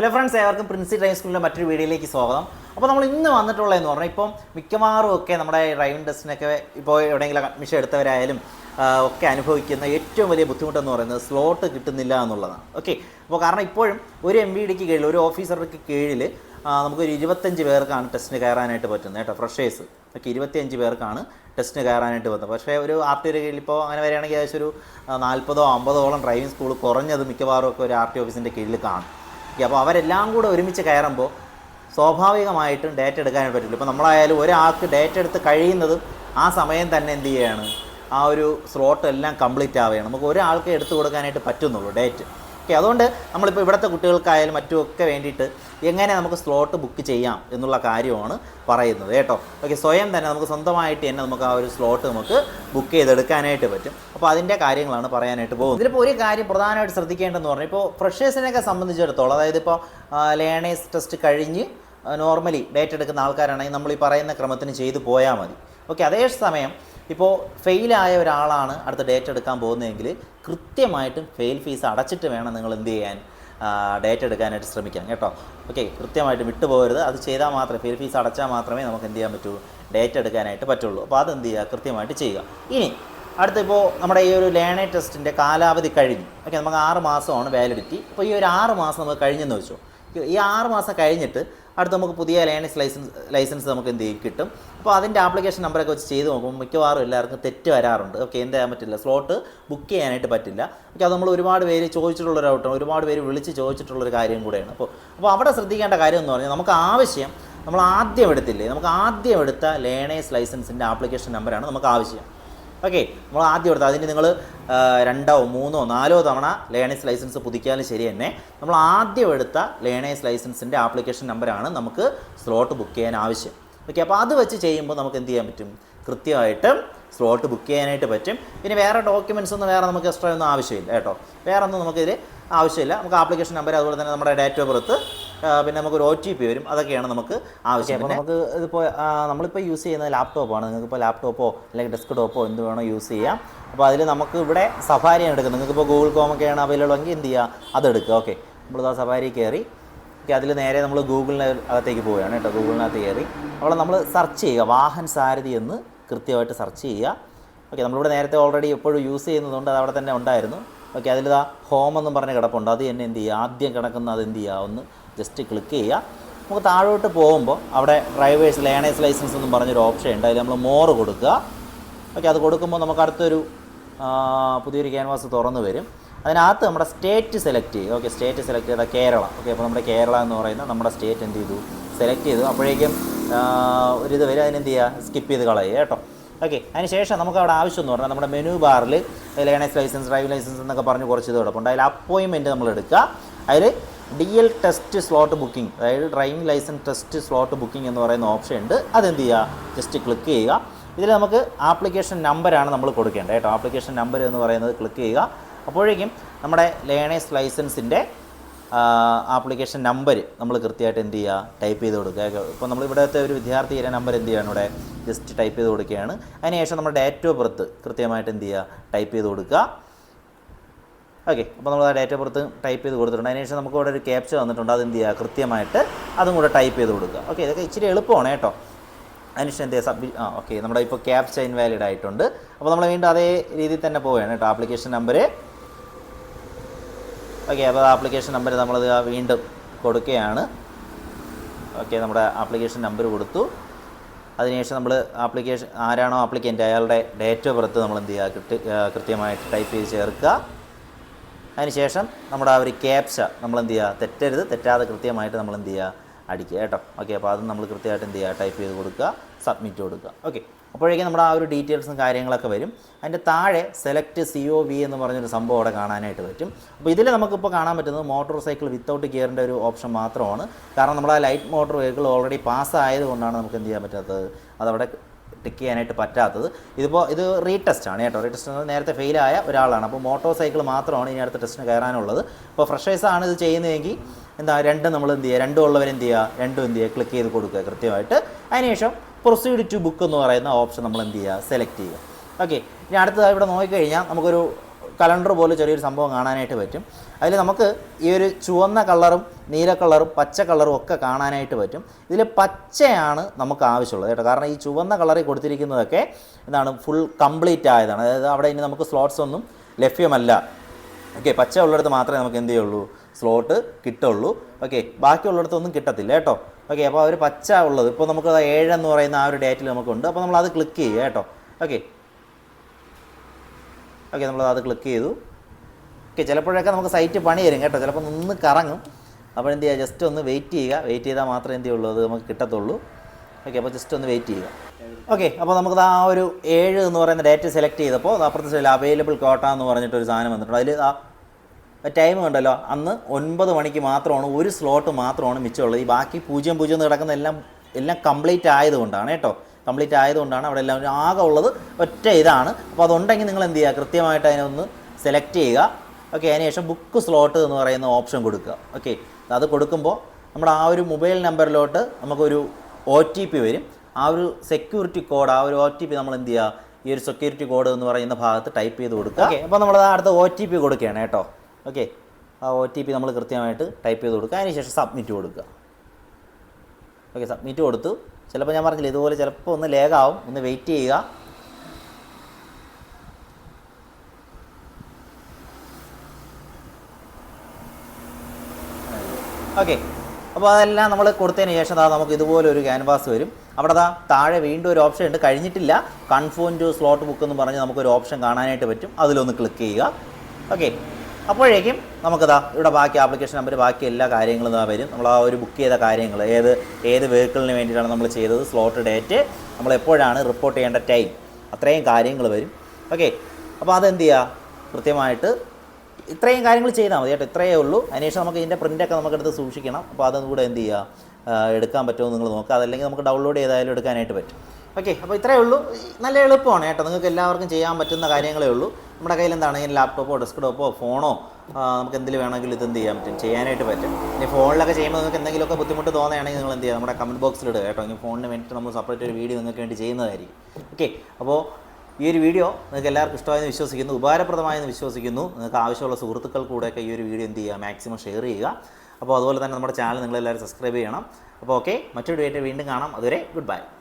Hello friends ഏവർക്കും Princy driving സ്കൂളിന്റെ മറ്റൊരു വീഡിയോയിലേക്ക് സ്വാഗതം. അപ്പോൾ നമ്മൾ ഇന്ന് വന്നിട്ടുള്ളതെന്ന് പറഞ്ഞാൽ ഇപ്പം മിക്കവാറും ഒക്കെ നമ്മുടെ ഡ്രൈവിംഗ് ടെസ്റ്റിനൊക്കെ ഇപ്പോൾ എവിടെയെങ്കിലും അഡ്മിഷൻ എടുത്തവരായാലും ഒക്കെ അനുഭവിക്കുന്ന ഏറ്റവും വലിയ ബുദ്ധിമുട്ടെന്ന് പറയുന്നത് സ്ലോട്ട് കിട്ടുന്നില്ല എന്നുള്ളതാണ്. ഓക്കെ അപ്പോൾ കാരണം ഇപ്പോഴും ഒരു എം വി ഡിക്ക് കീഴിൽ ഒരു ഓഫീസർക്ക് കീഴിൽ നമുക്കൊരു ഇരുപത്തഞ്ച് പേർക്കാണ് ടെസ്റ്റിന് കയറാനായിട്ട് പറ്റുന്നത് കേട്ടോ ഫ്രഷേഴ്സ് ഓക്കെ ഇരുപത്തിയഞ്ച് പേർക്കാണ് ടെസ്റ്റിന് കയറാനായിട്ട് പറ്റുന്നത്. പക്ഷേ ഒരു ആർ ടി കീഴിൽ ഇപ്പോൾ അങ്ങനെ വരികയാണെങ്കിൽ ഏകദേശം ഒരു നാൽപ്പതോ അമ്പതോളം ഡ്രൈവിംഗ് സ്കൂൾ കുറഞ്ഞത് മിക്കവാറും ഒക്കെ ഒരു ആർ ടി ഓഫീസിന്റെ കീഴിൽ കാണും. അപ്പോൾ അവരെല്ലാം കൂടെ ഒരുമിച്ച് കയറുമ്പോൾ സ്വാഭാവികമായിട്ടും ഡേറ്റ എടുക്കാനായിട്ട് പറ്റില്ല. ഇപ്പോൾ നമ്മളായാലും ഒരാൾക്ക് ഡേറ്റ എടുത്ത് കഴിയുന്നത് ആ സമയം തന്നെ എന്ത് ചെയ്യുകയാണ് ആ ഒരു സ്ലോട്ട് എല്ലാം കംപ്ലീറ്റ് ആവുകയാണ്. നമുക്ക് ഒരാൾക്ക് എടുത്തു കൊടുക്കാനായിട്ട് പറ്റുന്നുള്ളൂ ഡേറ്റ് ഓക്കെ അതുകൊണ്ട് നമ്മളിപ്പോൾ ഇവിടുത്തെ കുട്ടികൾക്കായാലും മറ്റുമൊക്കെ വേണ്ടിയിട്ട് എങ്ങനെ നമുക്ക് സ്ലോട്ട് ബുക്ക് ചെയ്യാം എന്നുള്ള കാര്യമാണ് പറയുന്നത് കേട്ടോ. ഓക്കെ സ്വയം തന്നെ നമുക്ക് സ്വന്തമായിട്ട് തന്നെ നമുക്ക് ആ ഒരു സ്ലോട്ട് നമുക്ക് ബുക്ക് ചെയ്തെടുക്കാനായിട്ട് പറ്റും. അപ്പോൾ അതിന്റെ കാര്യങ്ങളാണ് പറയാനായിട്ട് പോകുന്നത്. ഇതിലിപ്പോൾ ഒരു കാര്യം പ്രധാനമായിട്ട് ശ്രദ്ധിക്കേണ്ടതെന്ന് പറഞ്ഞാൽ ഇപ്പോൾ ഫ്രഷേഴ്സിനെയൊക്കെ സംബന്ധിച്ചിടത്തോളം അതായത് ഇപ്പോൾ ലേണേഴ്സ് ടെസ്റ്റ് കഴിഞ്ഞ് നോർമലി ഡേറ്റ് എടുക്കുന്ന ആൾക്കാരാണെങ്കിൽ നമ്മൾ ഈ പറയുന്ന ക്രമത്തിന് ചെയ്തു പോയാൽ മതി. ഓക്കെ അതേ സമയം ഇപ്പോൾ ഫെയിലായ ഒരാളാണ് അടുത്ത ഡേറ്റ് എടുക്കാൻ പോകുന്നതെങ്കിൽ കൃത്യമായിട്ടും ഫെയിൽ ഫീസ് അടച്ചിട്ട് വേണം നിങ്ങൾ എന്ത് ചെയ്യാൻ ഡേറ്റ് എടുക്കാനായിട്ട് ശ്രമിക്കാം കേട്ടോ. ഓക്കെ കൃത്യമായിട്ട് വിട്ടുപോകരുത്. അത് ചെയ്താൽ മാത്രമേ ഫെയിൽ ഫീസ് അടച്ചാൽ മാത്രമേ നമുക്ക് എന്ത് ചെയ്യാൻ പറ്റൂ? ഡേറ്റ് എടുക്കാനായിട്ട് പറ്റുള്ളൂ. അപ്പോൾ അതെന്ത് ചെയ്യുക? കൃത്യമായിട്ട് ചെയ്യുക. ഇനി അടുത്തിപ്പോൾ നമ്മുടെ ഈ ഒരു ലേണേ ടെസ്റ്റിന്റെ കാലാവധി കഴിഞ്ഞു. ഓക്കെ നമുക്ക് ആറ് മാസമാണ് വാലിഡിറ്റി അപ്പോൾ ഈ ഒരു ആറ് മാസം നമുക്ക് കഴിഞ്ഞെന്ന് വെച്ചു. ഈ ആറ് മാസം കഴിഞ്ഞിട്ട് അടുത്ത് നമുക്ക് പുതിയ ലേണേഴ്സ് ലൈസൻസ് ലൈസൻസ് നമുക്ക് എന്ത് ചെയ്യും? കിട്ടും. അപ്പോൾ അതിന്റെ ആപ്ലിക്കേഷൻ നമ്പറൊക്കെ വെച്ച് ചെയ്ത് നോക്കുമ്പോൾ മിക്കവാറും എല്ലാവർക്കും തെറ്റ് വരാറുണ്ട്. ഓക്കെ എന്ത് ചെയ്യാൻ പറ്റില്ല. സ്ലോട്ട് ബുക്ക് ചെയ്യാനായിട്ട് പറ്റില്ല. ഓക്കെ അത് നമ്മൾ ഒരുപാട് പേര് ചോദിച്ചിട്ടുള്ളൊരു ഔട്ടാണ് ഒരുപാട് പേര് വിളിച്ച് ചോദിച്ചിട്ടുള്ളൊരു കാര്യം കൂടെയാണ്. അപ്പോൾ അപ്പോൾ അവിടെ ശ്രദ്ധിക്കേണ്ട കാര്യം എന്ന് പറഞ്ഞാൽ നമുക്ക് ആവശ്യം നമ്മൾ ആദ്യം എടുത്തില്ലേ? നമുക്ക് ആദ്യം എടുത്ത ലേണേഴ്സ് ലൈസൻസിന്റെ ആപ്ലിക്കേഷൻ നമ്പറാണ് നമുക്ക് ആവശ്യം. ഓക്കെ നമ്മൾ ആദ്യം എടുത്ത് അതിന് നിങ്ങൾ രണ്ടോ മൂന്നോ നാലോ തവണ ലേണേഴ്സ് ലൈസൻസ് പുതുക്കിയാലും ശരി തന്നെ. നമ്മൾ ആദ്യം എടുത്ത ലേണേഴ്സ് ലൈസൻസിന്റെ ആപ്ലിക്കേഷൻ നമ്പറാണ് നമുക്ക് സ്ലോട്ട് ബുക്ക് ചെയ്യാൻ ആവശ്യം. ഓക്കെ അപ്പോൾ അത് വെച്ച് ചെയ്യുമ്പോൾ നമുക്ക് എന്ത് ചെയ്യാൻ പറ്റും? കൃത്യമായിട്ടും സ്ലോട്ട് ബുക്ക് ചെയ്യാനായിട്ട് പറ്റും. പിന്നെ വേറെ ഡോക്യുമെന്റ്സ് ഒന്നും വേറെ നമുക്ക് എക്സ്ട്രാ ഒന്നും ആവശ്യമില്ല കേട്ടോ. വേറെ ഒന്നും നമുക്കിതിൽ ആവശ്യമില്ല. നമുക്ക് ആപ്ലിക്കേഷൻ നമ്പർ അതുപോലെ തന്നെ നമ്മുടെ ഡേറ്റ് ഓഫ് ബർത്ത് പിന്നെ നമുക്കൊരു ഒ ടി പി വരും. അതൊക്കെയാണ് നമുക്ക് ആവശ്യം. അപ്പോൾ നമുക്ക് ഇതിപ്പോൾ നമ്മളിപ്പോൾ യൂസ് ചെയ്യുന്നത് ലാപ്ടോപ്പാണ് നിങ്ങൾക്കിപ്പോൾ ലാപ്ടോപ്പോ അല്ലെങ്കിൽ ഡെസ്ക് ടോപ്പോ എന്ത് വേണോ യൂസ് ചെയ്യാം. അപ്പോൾ അതിൽ നമുക്ക് ഇവിടെ സഫാരിയാണ് എടുക്കുന്നത്. നിങ്ങൾക്കിപ്പോൾ ഗൂഗിൾ കോമൊക്കെയാണ് അവൈലബിൾ എങ്കിൽ എന്ത് ചെയ്യുക അതെടുക്കുക ഓക്കെ. നമ്മളിതാ സഫാരി കയറി ഓക്കെ അതിൽ നേരെ നമ്മൾ ഗൂഗിളിന് അകത്തേക്ക് പോവുകയാണ് കേട്ടോ. ഗൂഗിളിനകത്ത് കയറി അവിടെ നമ്മൾ സെർച്ച് ചെയ്യുക. വാഹൻ സാരഥി എന്ന് കൃത്യമായിട്ട് സെർച്ച് ചെയ്യുക. ഓക്കെ നമ്മളിവിടെ നേരത്തെ ഓൾറെഡി എപ്പോഴും യൂസ് ചെയ്യുന്നതുകൊണ്ട് അത് അവിടെ തന്നെ ഉണ്ടായിരുന്നു. ഓക്കെ അതിലിതാ ഹോം എന്നും പറഞ്ഞ് കിടപ്പുണ്ട്. അത് എന്നെ എന്ത് ചെയ്യുക? ആദ്യം കിടക്കുന്ന അത് എന്ത് ചെയ്യുക? ഒന്ന് ജസ്റ്റ് ക്ലിക്ക് ചെയ്യുക. നമുക്ക് താഴോട്ട് പോകുമ്പോൾ അവിടെ ഡ്രൈവേഴ്സ് ലേണേഴ്സ് ലൈസൻസ് എന്നും പറഞ്ഞൊരു ഓപ്ഷൻ ഉണ്ട്. അതിൽ നമ്മൾ മോറ് കൊടുക്കുക. ഓക്കെ അത് കൊടുക്കുമ്പോൾ നമുക്ക് അടുത്തൊരു പുതിയൊരു ക്യാൻവാസ് തുറന്നു വരും. അതിനകത്ത് നമ്മുടെ സ്റ്റേറ്റ് സെലക്ട് ചെയ്യുക. ഓക്കെ സ്റ്റേറ്റ് സെലക്ട് ചെയ്താൽ കേരള. ഓക്കെ അപ്പോൾ നമ്മുടെ കേരള എന്ന് പറയുന്ന നമ്മുടെ സ്റ്റേറ്റ് എന്ത് ചെയ്തു? സെലക്ട് ചെയ്തു. അപ്പോഴേക്കും ഒരിത് വരും. അതിനെന്ത് ചെയ്യുക? സ്കിപ്പ് ചെയ്ത് കളയുക കേട്ടോ. ഓക്കെ അതിന് ശേഷം നമുക്ക് അവിടെ ആവശ്യം എന്ന് പറഞ്ഞാൽ നമ്മുടെ മെനു ബാറിൽ ലേണേഴ്സ് ലൈസൻസ് ഡ്രൈവിംഗ് ലൈസൻസ് എന്നൊക്കെ പറഞ്ഞ് കുറച്ച് ഇത് കിടപ്പുണ്ട് അതിൽ അപ്പോയിൻമെന്റ് നമ്മൾ എടുക്കുക. അതിൽ D L test slot booking അതായത് driving licence test slot booking എന്ന് പറയുന്ന ഓപ്ഷൻ ഉണ്ട്. അതെന്ത് ചെയ്യുക? ജസ്റ്റ് ക്ലിക്ക് ചെയ്യുക. ഇതിൽ നമുക്ക് ആപ്ലിക്കേഷൻ നമ്പറാണ് നമ്മൾ കൊടുക്കേണ്ടത് കേട്ടോ. ആപ്ലിക്കേഷൻ നമ്പർ എന്ന് പറയുന്നത് ക്ലിക്ക് ചെയ്യുക. അപ്പോഴേക്കും നമ്മുടെ ലേണേഴ്സ് ലൈസൻസിന്റെ ആപ്ലിക്കേഷൻ നമ്പർ നമ്മൾ കൃത്യമായിട്ട് എന്ത് ചെയ്യുക? ടൈപ്പ് ചെയ്ത് കൊടുക്കുക. ഇപ്പോൾ നമ്മൾ ഇവിടുത്തെ ഒരു വിദ്യാർത്ഥിയുടെ നമ്പർ എന്ത് ചെയ്യുകയാണ് ഇവിടെ? ജസ്റ്റ് ടൈപ്പ് ചെയ്ത് കൊടുക്കുകയാണ്. അതിനുശേഷം നമ്മുടെ ഡേറ്റ് ഓഫ് ബർത്ത് കൃത്യമായിട്ട് എന്ത് ചെയ്യുക? ടൈപ്പ് ചെയ്ത് കൊടുക്കുക. ഓക്കെ അപ്പോൾ നമ്മൾ ആ ഡേറ്റ് പുറത്ത് ടൈപ്പ് ചെയ്ത് കൊടുത്തിട്ടുണ്ട്. അതിനുശേഷം നമുക്ക് ഇവിടെ ഒരു ക്യാപ്ചർ വന്നിട്ടുണ്ട്. അത് എന്ത് ചെയ്യുക? കൃത്യമായിട്ട് അതും കൂടെ ടൈപ്പ് ചെയ്ത് കൊടുക്കുക. ഓക്കെ ഇതൊക്കെ ഇച്ചിരി എളുപ്പമാണ് കേട്ടോ. അതിനുശേഷം എന്ത് സബ്മിറ്റ് ആ ഓക്കെ നമ്മുടെ ഇപ്പോൾ ക്യാപ്ച ഇൻവാലിഡ് ആയിട്ടുണ്ട്. അപ്പോൾ നമ്മൾ വീണ്ടും അതേ രീതിയിൽ തന്നെ പോവുകയാണ് കേട്ടോ. ആപ്ലിക്കേഷൻ നമ്പർ ഓക്കെ അപ്പോൾ ആപ്ലിക്കേഷൻ നമ്പർ നമ്മളത് വീണ്ടും കൊടുക്കുകയാണ്. ഓക്കെ നമ്മുടെ ആപ്ലിക്കേഷൻ നമ്പർ കൊടുത്തു. അതിനുശേഷം നമ്മൾ ആപ്ലിക്കേഷൻ ആരാണോ ആപ്ലിക്കന്റ് അയാളുടെ ഡേറ്റ് ഓഫ് ബർത്ത് നമ്മൾ എന്ത് ചെയ്യുക കൃത്യമായിട്ട് ടൈപ്പ് ചെയ്ത് ചേർക്കുക. അതിനുശേഷം നമ്മുടെ ആ ഒരു ക്യാപ്ച നമ്മൾ എന്ത് ചെയ്യുക തെറ്റരുത്. തെറ്റാതെ കൃത്യമായിട്ട് നമ്മൾ എന്ത് ചെയ്യുക അടിക്കുക കേട്ടോ. ഓക്കെ അപ്പോൾ അത് നമ്മൾ കൃത്യമായിട്ട് എന്ത് ചെയ്യുക ടൈപ്പ് ചെയ്ത് കൊടുക്കുക സബ്മിറ്റ് കൊടുക്കുക. ഓക്കെ അപ്പോഴേക്കും നമ്മുടെ ആ ഒരു ഡീറ്റെയിൽസും കാര്യങ്ങളൊക്കെ വരും. അതിന്റെ താഴെ സെലക്ട് സി ഒ വി എന്ന് പറഞ്ഞൊരു സംഭവം അവിടെ കാണാനായിട്ട് പറ്റും. അപ്പോൾ ഇതിൽ നമുക്കിപ്പോൾ കാണാൻ പറ്റുന്നത് മോട്ടോർ സൈക്കിൾ വിത്തൗട്ട് ഗിയറിന്റെ ഒരു ഓപ്ഷൻ മാത്രമാണ്. കാരണം നമ്മൾ ആ ലൈറ്റ് മോട്ടോർ വെഹിക്കിൾ ഓൾറെഡി പാസ്സായതുകൊണ്ടാണ് നമുക്ക് എന്ത് ചെയ്യാൻ പറ്റാത്തത്. അതവിടെ ടിക്ക് ചെയ്യാനായിട്ട് പറ്റാത്തത്. ഇതിപ്പോൾ ഇത് റീടെസ്റ്റ് ആണ് കേട്ടോ. റീടെസ്റ്റ് നേരത്തെ ഫെയിലായ ഒരാളാണ്. അപ്പോൾ മോട്ടോർ സൈക്കിൾ മാത്രമാണ് ഇനി അടുത്ത ടെസ്റ്റിന് കയറാനുള്ളത്. അപ്പോൾ ഫ്രഷേഴ്സ് ആണ് ഇത് ചെയ്യുന്നതെങ്കിൽ എന്താ രണ്ടും നമ്മൾ എന്ത് ചെയ്യുക? രണ്ടും ഉള്ളവർ എന്ത് ചെയ്യുക? രണ്ടും എന്ത് ചെയ്യുക? ക്ലിക്ക് ചെയ്ത് കൊടുക്കുക കൃത്യമായിട്ട്. അതിനുശേഷം പ്രൊസീഡ് ടു ബുക്ക് എന്ന് പറയുന്ന ഓപ്ഷൻ നമ്മൾ എന്ത് ചെയ്യുക? സെലക്ട് ചെയ്യുക. ഓക്കെ ഇനി അടുത്തതായി ഇവിടെ നോക്കിക്കഴിഞ്ഞാൽ നമുക്കൊരു കലണ്ടർ പോലെ ചെറിയൊരു സംഭവം കാണാനായിട്ട് പറ്റും. അതിൽ നമുക്ക് ഈ ഒരു ചുവന്ന കളറും നീല കളറും പച്ച കളറും ഒക്കെ കാണാനായിട്ട് പറ്റും. ഇതിൽ പച്ചയാണ് നമുക്ക് ആവശ്യമുള്ളത് കേട്ടോ. കാരണം ഈ ചുവന്ന കളറിൽ കൊടുത്തിരിക്കുന്നതൊക്കെ എന്താണ് ഫുൾ കംപ്ലീറ്റ് ആയതാണ്. അതായത് അവിടെ ഇനി നമുക്ക് സ്ലോട്ട്സ് ഒന്നും ലഭ്യമല്ല. ഓക്കെ പച്ച ഉള്ളിടത്ത് മാത്രമേ നമുക്ക് എന്ത് ചെയ്യുള്ളൂ? സ്ലോട്ട് കിട്ടുള്ളൂ. ഓക്കെ ബാക്കിയുള്ളിടത്തൊന്നും കിട്ടത്തില്ല കേട്ടോ. ഓക്കെ അപ്പോൾ ഒരു പച്ച ഉള്ളത് ഇപ്പോൾ നമുക്ക് ഏഴെന്ന് പറയുന്ന ആ ഒരു ഡേറ്റിൽ നമുക്കുണ്ട്. അപ്പോൾ നമ്മൾ അത് ക്ലിക്ക് ചെയ്യുക കേട്ടോ. ഓക്കെ ഓക്കെ നമ്മൾ അത് ക്ലിക്ക് ചെയ്തു. ഓക്കെ ചിലപ്പോഴൊക്കെ നമുക്ക് സൈറ്റ് പണി തരും കേട്ടോ. ചിലപ്പോൾ നിന്ന് കറങ്ങും. അപ്പോൾ എന്ത് ചെയ്യുക? ജസ്റ്റ് ഒന്ന് വെയിറ്റ് ചെയ്യുക. വെയിറ്റ് ചെയ്താൽ മാത്രമേ എന്ത് ചെയ്യുള്ളൂ? അത് നമുക്ക് കിട്ടത്തുള്ളൂ. ഓക്കെ അപ്പോൾ ജസ്റ്റ് ഒന്ന് വെയിറ്റ് ചെയ്യുക. ഓക്കെ അപ്പോൾ നമുക്ക് ആ ഒരു ഏഴ് എന്ന് പറയുന്ന ഡേറ്റ് സെലക്ട് ചെയ്തപ്പോൾ അപ്പുറത്തെ സൈഡിൽ അവൈലബിൾ കോട്ട എന്ന് പറഞ്ഞിട്ടൊരു സാധനം വന്നിട്ടുണ്ട്. അതിൽ ആ ടൈം ഉണ്ടല്ലോ. അന്ന് ഒൻപത് മണിക്ക് മാത്രമാണ് ഒരു സ്ലോട്ട് മാത്രമാണ് മിച്ചമുള്ളത്. ഈ ബാക്കി പൂജ്യം പൂജ്യം എന്ന് കിടക്കുന്ന എല്ലാം എല്ലാം കംപ്ലീറ്റ് ആയതുകൊണ്ടാണ് കേട്ടോ. കംപ്ലീറ്റ് ആയതുകൊണ്ടാണ് അവിടെ എല്ലാം ആകെ ഉള്ളത് ഒറ്റ ഇതാണ്. അപ്പോൾ അതുണ്ടെങ്കിൽ നിങ്ങൾ എന്ത് ചെയ്യുക? കൃത്യമായിട്ട് അതിനൊന്ന് സെലക്ട് ചെയ്യുക. ഓക്കെ അതിനുശേഷം ബുക്ക് സ്ലോട്ട് എന്ന് പറയുന്ന ഓപ്ഷൻ കൊടുക്കുക. ഓക്കെ അത് കൊടുക്കുമ്പോൾ നമ്മുടെ ആ ഒരു മൊബൈൽ നമ്പറിലോട്ട് നമുക്കൊരു ഒ ടി പി വരും. ആ ഒരു സെക്യൂരിറ്റി കോഡ് ആ ഒരു ഒ ടി പി നമ്മൾ എന്ത് ചെയ്യുക? ഈ ഒരു സെക്യൂരിറ്റി കോഡ് എന്ന് പറയുന്ന ഭാഗത്ത് ടൈപ്പ് ചെയ്ത് കൊടുക്കുക. ഓക്കെ അപ്പോൾ നമ്മൾ അടുത്ത ഒ ടി പി കൊടുക്കുകയാണ് കേട്ടോ. ഓക്കെ ആ ഒ ടി പി നമ്മൾ കൃത്യമായിട്ട് ടൈപ്പ് ചെയ്ത് കൊടുക്കുക. അതിനുശേഷം സബ്മിറ്റ് കൊടുക്കുക. ഓക്കെ സബ്മിറ്റ് കൊടുത്തു. ചിലപ്പോൾ ഞാൻ പറഞ്ഞില്ല ഇതുപോലെ ചിലപ്പോൾ ഒന്ന് ലേഖാവും ഒന്ന് വെയിറ്റ് ചെയ്യുക. ഓക്കെ അപ്പോൾ അതെല്ലാം നമ്മൾ കൊടുത്തതിന് ശേഷം അതാ നമുക്ക് ഇതുപോലെ ഒരു ക്യാൻവാസ് വരും. അവിടെ അതാ താഴെ വീണ്ടും ഒരു ഓപ്ഷൻ ഉണ്ട്. കഴിഞ്ഞിട്ടില്ല. കൺഫേം ടു സ്ലോട്ട് ബുക്ക് എന്ന് പറഞ്ഞ് നമുക്കൊരു ഓപ്ഷൻ കാണാനായിട്ട് പറ്റും. അതിലൊന്ന് ക്ലിക്ക് ചെയ്യുക. ഓക്കെ അപ്പോഴേക്കും നമുക്കതാ ഇവിടെ ബാക്കി ആപ്ലിക്കേഷൻ നമ്പർ ബാക്കി എല്ലാ കാര്യങ്ങളും ഇതാ വരും. നമ്മൾ ആ ഒരു ബുക്ക് ചെയ്ത കാര്യങ്ങൾ ഏത് ഏത് വെഹിക്കിളിന് വേണ്ടിയിട്ടാണ് നമ്മൾ ചെയ്തത് സ്ലോട്ട് ഡേറ്റ് നമ്മൾ എപ്പോഴാണ് റിപ്പോർട്ട് ചെയ്യേണ്ട ടൈം അത്രയും കാര്യങ്ങൾ വരും. ഓക്കെ അപ്പോൾ അതെന്ത് ചെയ്യുക കൃത്യമായിട്ട് ഇത്രയും കാര്യങ്ങൾ ചെയ്താൽ മതി കേട്ടോ. ഇത്രയേ ഉള്ളൂ. അതിനുശേഷം നമുക്ക് ഇതിന്റെ പ്രിന്റൊക്കെ നമുക്ക് എടുത്ത് സൂക്ഷിക്കണം. അപ്പോൾ അതും കൂടെ എന്ത് ചെയ്യുക എടുക്കാൻ പറ്റുമോ നിങ്ങൾ നോക്കുക അതല്ലെങ്കിൽ നമുക്ക് ഡൗൺലോഡ് ചെയ്തായാലും എടുക്കാനായിട്ട് പറ്റും. ഓക്കെ അപ്പോൾ ഇത്രയേ ഉള്ളൂ. നല്ല എളുപ്പമാണ് കേട്ടോ. നിങ്ങൾക്ക് എല്ലാവർക്കും ചെയ്യാൻ പറ്റുന്ന കാര്യങ്ങളേ ഉള്ളൂ. നമ്മുടെ കയ്യിൽ എന്താണ് ലാപ്ടോപ്പോ ഡെസ്ക്ടോപ്പോ ഫോണോ നമുക്ക് എന്തെങ്കിലും വേണമെങ്കിലും ഇത് എന്ത് ചെയ്യാൻ പറ്റും ചെയ്യാനായിട്ട് പറ്റും. ഇനി ഫോണിലൊക്കെ ചെയ്യുമ്പോൾ നിങ്ങൾക്ക് എന്തെങ്കിലുമൊക്കെ ബുദ്ധിമുട്ട് തോന്നുകയാണെങ്കിൽ നിങ്ങൾ എന്ത് ചെയ്യുക നമ്മുടെ കമന്റ് ബോക്സിൽ ഇടുക കേട്ടോ. ഇനി ഫോണിന് വേണ്ടിയിട്ട് നമ്മൾ സെപ്പറേറ്റ് ഒരു വീഡിയോ നിങ്ങൾക്ക് വേണ്ടി ചെയ്യുന്നതായിരിക്കും. ഓക്കെ അപ്പോൾ ഈ ഒരു വീഡിയോ നിങ്ങൾക്ക് എല്ലാവർക്കും ഇഷ്ടമായെന്ന് വിശ്വസിക്കുന്നു. ഉപകാരപ്രദമായെന്ന് വിശ്വസിക്കുന്നു. നിങ്ങൾക്ക് ആവശ്യമുള്ള സുഹൃത്തുക്കൾ കൂടെയൊക്കെ ഈ ഒരു വീഡിയോ എന്ത് ചെയ്യുക? മാക്സിമം ഷെയർ ചെയ്യുക. അപ്പോൾ അതുപോലെ തന്നെ നമ്മുടെ ചാനൽ നിങ്ങളെല്ലാവരും സബ്സ്ക്രൈബ് ചെയ്യണം. അപ്പോൾ ഓക്കെ മറ്റൊരു വീഡിയോ വീണ്ടും കാണാം. അതുവരെ ഗുഡ് ബൈ